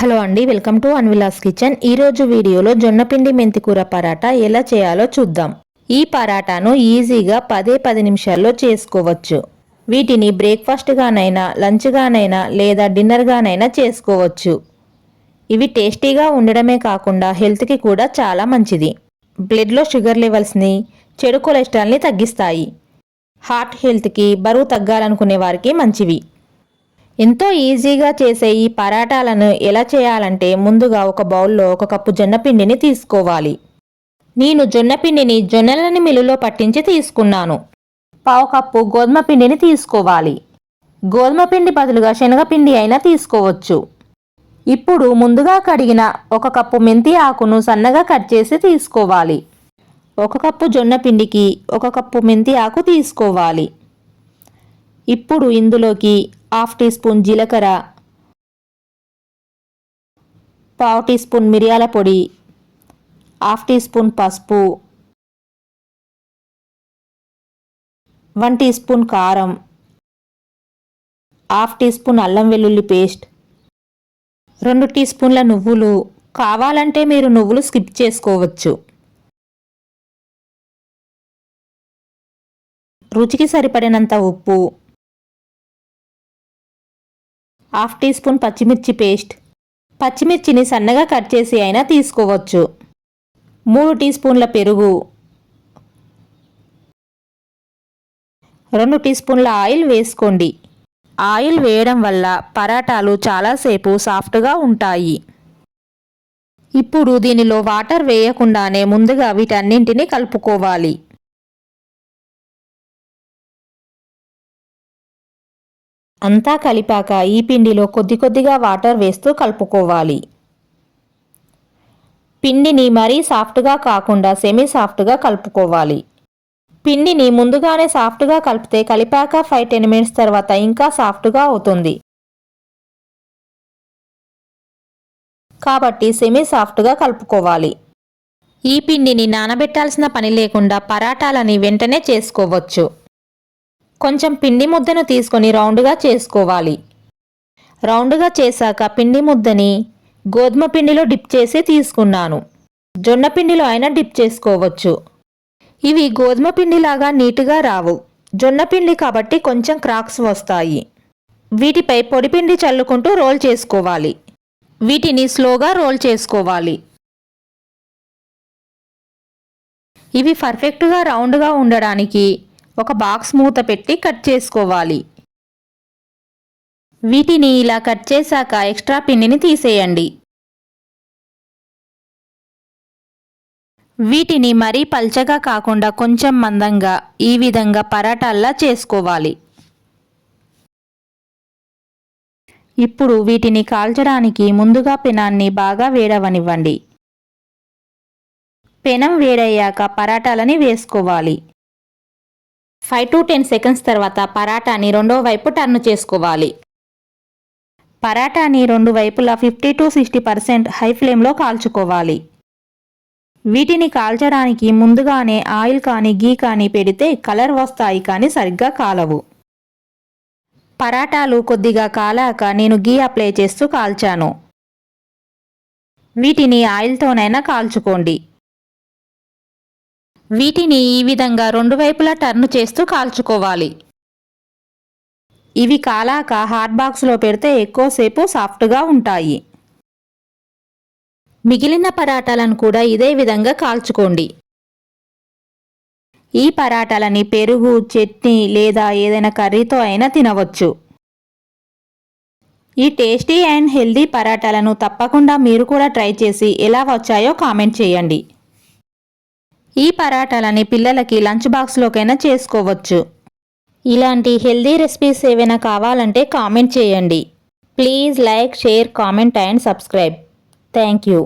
Hello అండి welcome to అన్విలాస్ kitchen. ఈరోజు వీడియోలో జొన్నపిండి మెంతికూర పరాటా ఎలా చేయాలో చూద్దాం. ఈ పరాటాను ఈజీగా పదే పది నిమిషాల్లో చేసుకోవచ్చు. వీటిని బ్రేక్ఫాస్ట్గానైనా లంచ్గానైనా లేదా డిన్నర్గానైనా చేసుకోవచ్చు. ఇవి టేస్టీగా ఉండడమే కాకుండా హెల్త్కి కూడా చాలా మంచిది. బ్లడ్లో షుగర్ లెవెల్స్ని చెడు కొలెస్ట్రాల్ని తగ్గిస్తాయి. హార్ట్ హెల్త్కి బరువు తగ్గాలనుకునే వారికి మంచివి. ఎంతో ఈజీగా చేసే ఈ పరాటాలను ఎలా చేయాలంటే ముందుగా ఒక బౌల్లో ఒక కప్పు జొన్నపిండిని తీసుకోవాలి. నేను జొన్నపిండిని జొన్నలని మిల్లులో పట్టించి తీసుకున్నాను. పావు కప్పు గోధుమ పిండిని తీసుకోవాలి. గోధుమ పిండి బదులుగా శనగపిండి అయినా తీసుకోవచ్చు. ఇప్పుడు ముందుగా కడిగిన ఒక కప్పు మెంతి ఆకును సన్నగా కట్ చేసి తీసుకోవాలి. ఒక కప్పు జొన్న పిండికి ఒక కప్పు మెంతి ఆకు తీసుకోవాలి. ఇప్పుడు ఇందులోకి హాఫ్ టీ స్పూన్ జీలకర్ర పావు టీ స్పూన్ మిరియాల పొడి హాఫ్ టీ స్పూన్ పసుపు వన్ టీ స్పూన్ కారం హాఫ్ టీ స్పూన్ అల్లం వెల్లుల్లి పేస్ట్ రెండు టీ స్పూన్ల నువ్వులు. కావాలంటే మీరు నువ్వులు స్కిప్ చేసుకోవచ్చు. రుచికి సరిపడినంత ఉప్పు హాఫ్ టీ స్పూన్ పచ్చిమిర్చి పేస్ట్. పచ్చిమిర్చిని సన్నగా కట్ చేసి అయినా తీసుకోవచ్చు. మూడు టీ స్పూన్ల పెరుగు. రెండు టీ స్పూన్ల ఆయిల్ వేసుకోండి. ఆయిల్ వేయడం వల్ల పరాటాలు చాలాసేపు సాఫ్ట్గా ఉంటాయి. ఇప్పుడు దీనిలో వాటర్ వేయకుండానే ముందుగా వీటన్నింటినీ కలుపుకోవాలి. అంతా కలిపాక ఈ పిండిలో కొద్ది కొద్దిగా వాటర్ వేస్తూ కలుపుకోవాలి. పిండిని మరీ సాఫ్ట్గా కాకుండా సెమీ సాఫ్ట్గా కలుపుకోవాలి. పిండిని ముందుగానే సాఫ్ట్గా కలిపితే కలిపాక ఫైవ్ టెన్ మినిట్స్ తర్వాత ఇంకా సాఫ్ట్గా అవుతుంది. కాబట్టి సెమీ సాఫ్ట్గా కలుపుకోవాలి. ఈ పిండిని నానబెట్టాల్సిన పని లేకుండా పరాటాలని వెంటనే చేసుకోవచ్చు. కొంచెం పిండి ముద్దను తీసుకొని రౌండ్గా చేసుకోవాలి. రౌండ్గా చేశాక పిండి ముద్దని గోధుమ పిండిలో డిప్ చేసి తీసుకున్నాను. జొన్న పిండిలో అయినా డిప్ చేసుకోవచ్చు. ఇవి గోధుమ పిండిలాగా నీట్గా రావు. జొన్న పిండి కాబట్టి కొంచెం క్రాక్స్ వస్తాయి. వీటిపై పొడిపిండి చల్లుకుంటూ రోల్ చేసుకోవాలి. వీటిని స్లోగా రోల్ చేసుకోవాలి. ఇవి పర్ఫెక్ట్గా రౌండ్గా ఉండడానికి ఒక బాక్స్ మూత పెట్టి కట్ చేసుకోవాలి. వీటిని ఇలా కట్ చేశాక ఎక్స్ట్రా పిండిని తీసేయండి. వీటిని మరీ పల్చగా కాకుండా కొంచెం మందంగా ఈ విధంగా పరాటాల్లా చేసుకోవాలి. ఇప్పుడు వీటిని కాల్చడానికి ముందుగా పెనాన్ని బాగా వేడవనివ్వండి. పెనం వేడయ్యాక పరాటాలని వేసుకోవాలి. ఫైవ్ టు టెన్ సెకండ్స్ తర్వాత పరాటాని రెండో వైపు టర్న్ చేసుకోవాలి. పరాటాని రెండు వైపులా fifty to sixty percent high ఫ్లేమ్లో కాల్చుకోవాలి. వీటిని కాల్చడానికి ముందుగానే ఆయిల్ కానీ గీ కానీ పెడితే కలర్ వస్తాయి కానీ సరిగ్గా కాలవు. పరాటాలు కొద్దిగా కాలాక నేను గీ అప్లై చేస్తూ కాల్చాను. వీటిని ఆయిల్తోనైనా కాల్చుకోండి. వీటిని ఈ విధంగా రెండు వైపులా టర్న్ చేస్తూ కాల్చుకోవాలి. ఇవి కాలాక హాట్ బాక్స్లో పెడితే ఎక్కువసేపు సాఫ్ట్గా ఉంటాయి. మిగిలిన పరాటాలను కూడా ఇదే విధంగా కాల్చుకోండి. ఈ పరాటాలని పెరుగు చట్నీ లేదా ఏదైనా కర్రీతో అయినా తినవచ్చు. ఈ టేస్టీ అండ్ హెల్దీ పరాటాలను తప్పకుండా మీరు కూడా ట్రై చేసి ఎలా వచ్చాయో కామెంట్ చేయండి. ఈ పరాటాలని పిల్లలకి లంచ్ బాక్స్లోకైనా చేసుకోవచ్చు. ఇలాంటి హెల్దీ రెసిపీస్ ఏవైనా కావాలంటే కామెంట్ చేయండి. Please like share comment and subscribe. Thank you